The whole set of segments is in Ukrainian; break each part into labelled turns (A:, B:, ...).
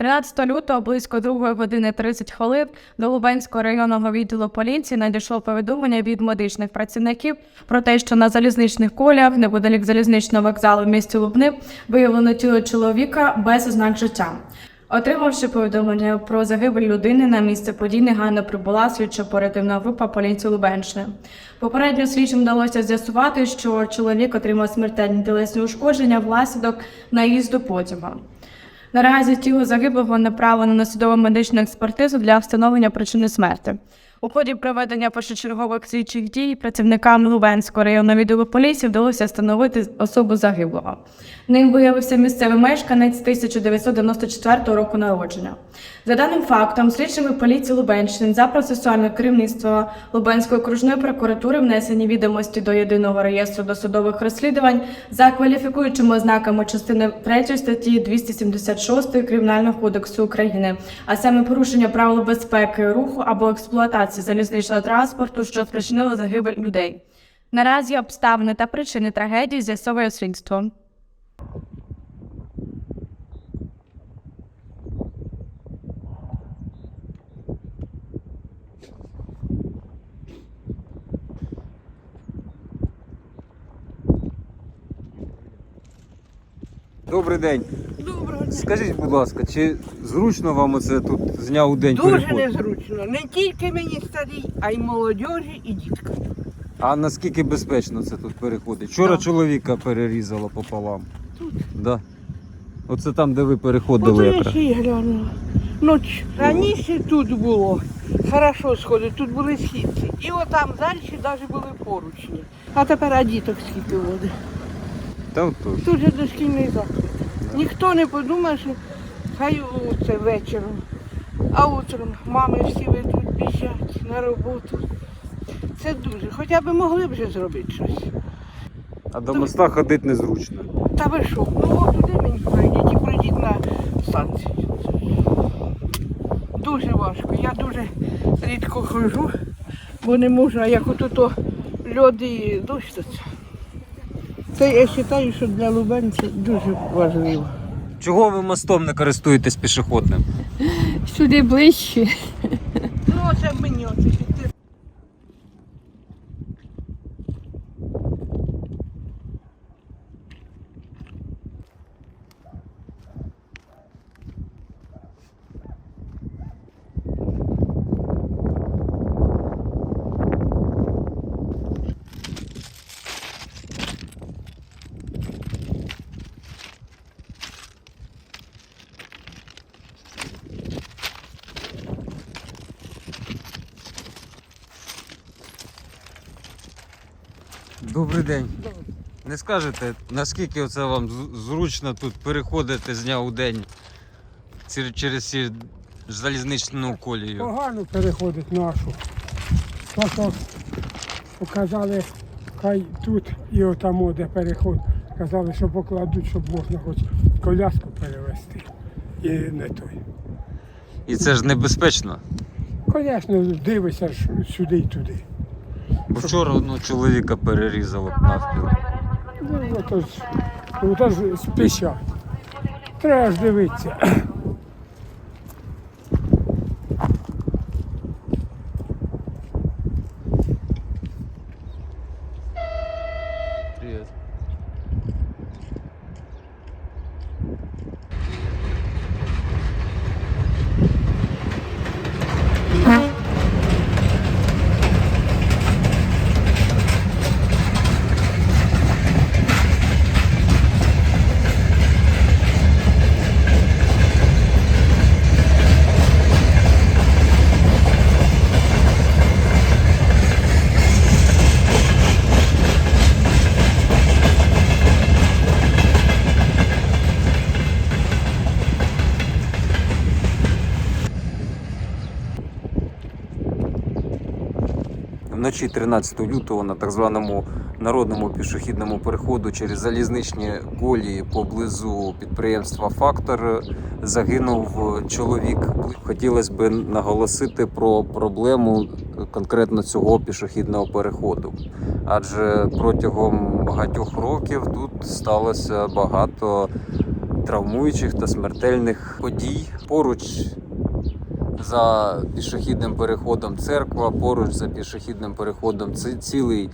A: 13 лютого близько 2 години 30 хвилин до Лубенського районного відділу поліції надійшло повідомлення від медичних працівників про те, що на залізничних коліях неподалік залізничного вокзалу в місті Лубни виявлено тіло чоловіка без ознак життя. Отримавши повідомлення про загибель людини на місце подій, негайно прибула слідчо-оперативна група поліції Лубенщини. Попередньо слідчим вдалося з'ясувати, що чоловік отримав смертельні тілесні ушкодження внаслідок наїзду потяга. Наразі тіло загиблого направлено на судову медичну експертизу для встановлення причини смерті. У ході проведення першочергових слідчих дій працівникам Лубенського районного відділу поліції вдалося встановити особу загиблого. Ним виявився місцевий мешканець 1994 року народження. За даним фактом, слідчими поліції Лубенщини за процесуальне керівництво Лубенської окружної прокуратури внесені відомості до єдиного реєстру досудових розслідувань за кваліфікуючими ознаками частини 3 статті 276 Кримінального кодексу України, а саме порушення правил безпеки руху або експлуатації залізничного транспорту, що спричинило загибель людей. Наразі обставини та причини трагедії з'ясовує слідство.
B: Добрий день.
C: Доброго дня.
B: Скажіть, будь ласка, чи зручно вам оце тут з дня у день
C: Дуже
B: переход?
C: незручно. Не тільки мені старій, а й молодіжі і діткам.
B: А наскільки безпечно це тут переходить? Вчора
C: Так.
B: чоловіка перерізало пополам. Да. Оце там, де ви переходили
C: Ото я
B: якраз.
C: ще й глянула. Ну, раніше тут було хорошо сходить, тут були східці. І отам далі навіть були поручні. А тепер а діток скільки води.
B: Та то.
C: Тут же дошкільний заклад. Ніхто не подумає, що хай це вечором. А утром мами всі ви тут біжать на роботу. Це дуже. Хоча б могли б вже зробити щось.
B: А до моста ходити незручно.
C: Та ви що? Ну от туди мені пройдіть і пройдіть на станцію. Дуже важко. Я дуже рідко ходжу, бо не можу, а як ото то льод і дощ, то це. Це я вважаю, що для Лубен це дуже важливо.
B: Чого ви мостом не користуєтесь пішохідним?
D: Сюди ближче.
C: Ну це мені оце
B: Добрий день. Не скажете, наскільки це вам зручно тут переходити з дня у день через ці залізничну колію?
E: Погано переходить нашу. То, що показали, хай тут і отамо, де переход, казали, що покладуть, щоб можна хоч коляску перевезти. І не той.
B: І це ж небезпечно.
E: Звісно, дивишся ж сюди і туди.
B: Бо вчора одного чоловіка перерізало навпіл.
E: Ну, то ж, спішать. Треба ж дивитися.
B: Вночі 13 лютого на так званому народному пішохідному переходу через залізничні колії поблизу підприємства Фактор загинув чоловік. Хотілося б наголосити про проблему конкретно цього пішохідного переходу, адже протягом багатьох років тут сталося багато травмуючих та смертельних подій. Поруч за пішохідним переходом церква, поруч за пішохідним переходом ці- цілий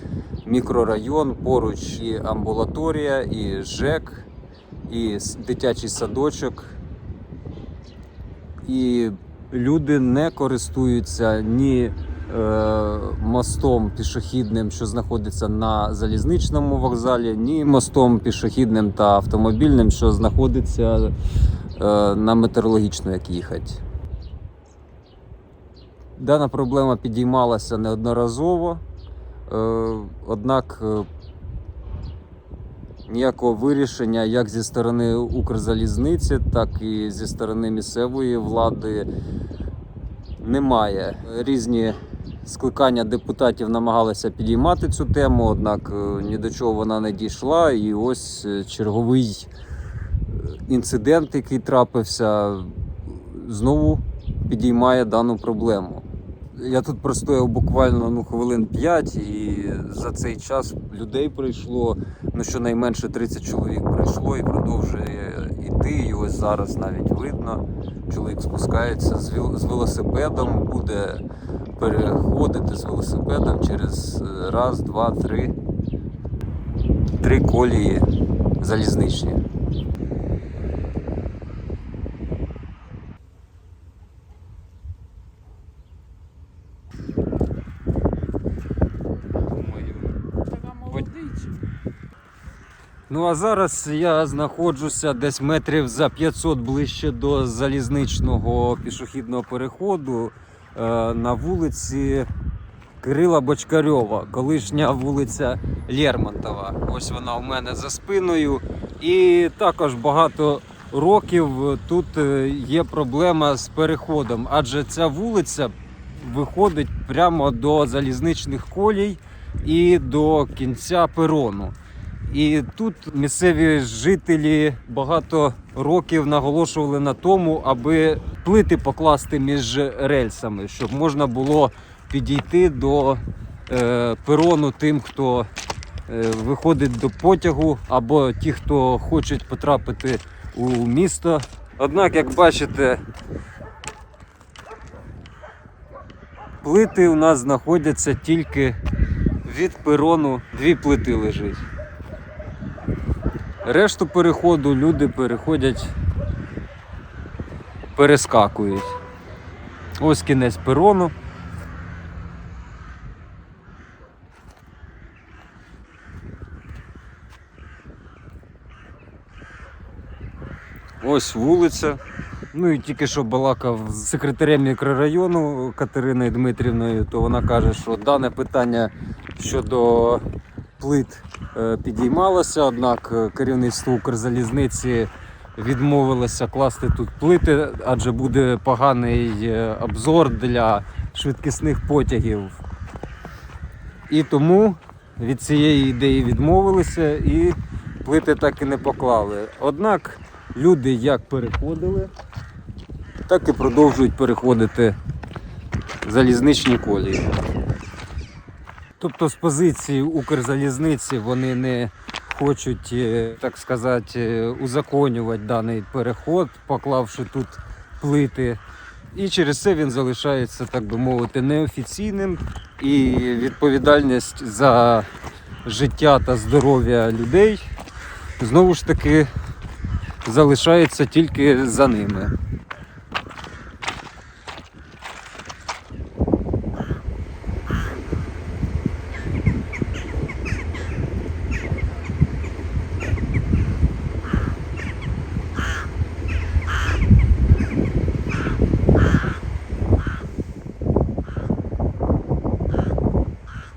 B: мікрорайон, поруч і амбулаторія, і ЖЕК, і дитячий садочок. І люди не користуються ні е, мостом пішохідним, що знаходиться на залізничному вокзалі, ні мостом пішохідним та автомобільним, що знаходиться е, на метеорологічну, як їхати. Дана проблема підіймалася неодноразово, е, однак е, ніякого вирішення як зі сторони Укрзалізниці, так і зі сторони місцевої влади немає. Різні скликання депутатів намагалися підіймати цю тему, однак е, ні до чого вона не дійшла. І ось черговий інцидент, який трапився, знову підіймає дану проблему. Я тут простояв буквально ну, хвилин 5, і за цей час людей прийшло ну, щонайменше 30 чоловік прийшло і продовжує йти. І ось зараз навіть видно, чоловік спускається з, велосипедом, буде переходити з велосипедом через е, раз, два, три, три колії залізничні. Ну а зараз я знаходжуся десь метрів за 500 ближче до залізничного пішохідного переходу е, на вулиці Кирила Бочкарьова, колишня вулиця Лермонтова. Ось вона у мене за спиною. І також багато років тут е, є проблема з переходом, адже ця вулиця виходить прямо до залізничних колій і до кінця перону. І тут місцеві жителі багато років наголошували на тому, аби плити покласти між рельсами, щоб можна було підійти до е, перону тим, хто е, виходить до потягу, або ті, хто хочуть потрапити у місто. Однак, як бачите, плити у нас знаходяться тільки від перону, дві плити лежить. Решту переходу люди переходять, перескакують. Ось кінець перону. Ось вулиця. Ну і тільки що балакав з секретарем мікрорайону Катериною Дмитрівною, то вона каже, що дане питання щодо плит підіймалося, однак е, керівництво Укрзалізниці відмовилося класти тут плити, адже буде поганий е, обзор для швидкісних потягів. І тому від цієї ідеї відмовилися і плити так і не поклали. Однак люди як переходили, так і продовжують переходити залізничні колії. Тобто з позиції Укрзалізниці вони не хочуть, е, так сказати, е, узаконювати даний переход, поклавши тут плити. І через це він залишається, так би мовити, неофіційним. І відповідальність за життя та здоров'я людей знову ж таки залишається тільки за ними.